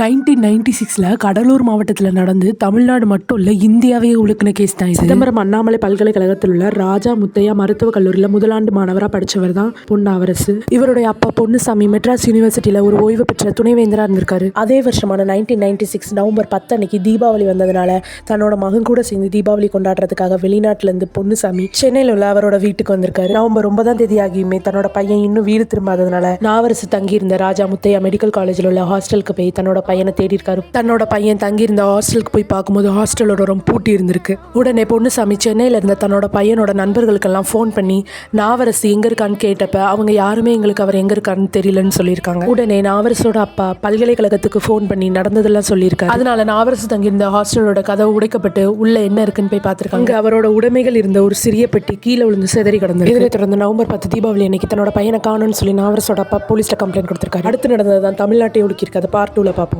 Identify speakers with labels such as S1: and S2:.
S1: Nineteen ninety சிக்ஸில் கடலூர் மாவட்டத்தில் நடந்து தமிழ்நாடு மட்டும் இல்லை இந்தியாவே உழுக்கின கேஸ் தான் சிதம்பரம் அண்ணாமலை பல்கலைக்கழகத்தில் உள்ள ராஜா முத்தையா மருத்துவக் கல்லூரியில் முதலாண்டு மாணவராக படித்தவர் தான் பொன்னாவரசு. இவருடைய அப்பா பொன்னுசாமி மெட்ராஸ் யூனிவர்சிட்டியில் ஒரு ஓய்வு பெற்ற துணைவேந்தராக இருந்திருக்காரு. அதே வருஷமான நைன்டீன் நைன்டி சிக்ஸ் நவம்பர் பத்து அன்னைக்கு தீபாவளி வந்ததுனால தன்னோட மகன் கூட சேர்ந்து தீபாவளி கொண்டாடுறதுக்காக வெளிநாட்டிலேருந்து பொன்னுசாமி சென்னையில் உள்ள அவரோட வீட்டுக்கு வந்திருக்காரு. நவம்பர் ஒன்பதாம் தேதி ஆகியுமே தன்னோட பையன் இன்னும் வீடு திரும்பாததுனால நாவரசு தங்கியிருந்த ராஜா முத்தையா மெடிக்கல் காலேஜில் உள்ள ஹாஸ்டலுக்கு போய் தன்னோட பையனை தேடி இருக்காரு தன்னோட பையன் தங்கியிருந்த ஹாஸ்டலுக்கு போய் பார்க்கும்போது ஹாஸ்டலோட ரொம்ப பூட்டி இருந்திருக்கு. உடனே பொண்ணுசாமி சென்னையில் இருந்த தன்னோட பையனோட நண்பர்களுக்கெல்லாம் ஃபோன் பண்ணி நாவரசு எங்க இருக்கான்னு கேட்டப்ப அவங்க யாருமே எங்களுக்கு அவர் எங்க இருக்காருன்னு தெரியலன்னு சொல்லியிருக்காங்க. உடனே நாவரசோட அப்பா பல்கலைக்கழகத்துக்கு ஃபோன் பண்ணி நடந்ததெல்லாம் சொல்லியிருக்காரு. அதனால நாவரசு தங்கியிருந்த ஹாஸ்டலோட கதவு உடைக்கப்பட்டு உள்ள என்ன இருக்குன்னு போய் பார்த்துருக்காங்க. அவரோட உடைமைகள் இருந்த ஒரு சிறிய பெட்டி கீழே விழுந்து சிதறி கிடந்தது. இதனை தொடர்ந்து நவம்பர் பத்து தீபாவளி அன்னைக்கு தன்னோட பையனை காணும்னு சொல்லி நாவரசோட அப்பா போலீஸ்ல கம்ப்ளைண்ட் கொடுத்துருக்காரு. அடுத்து நடந்தது தான் தமிழ்நாட்டை ஒடுக்கியிருக்காது பார்ட் டூல பார்ப்போம்.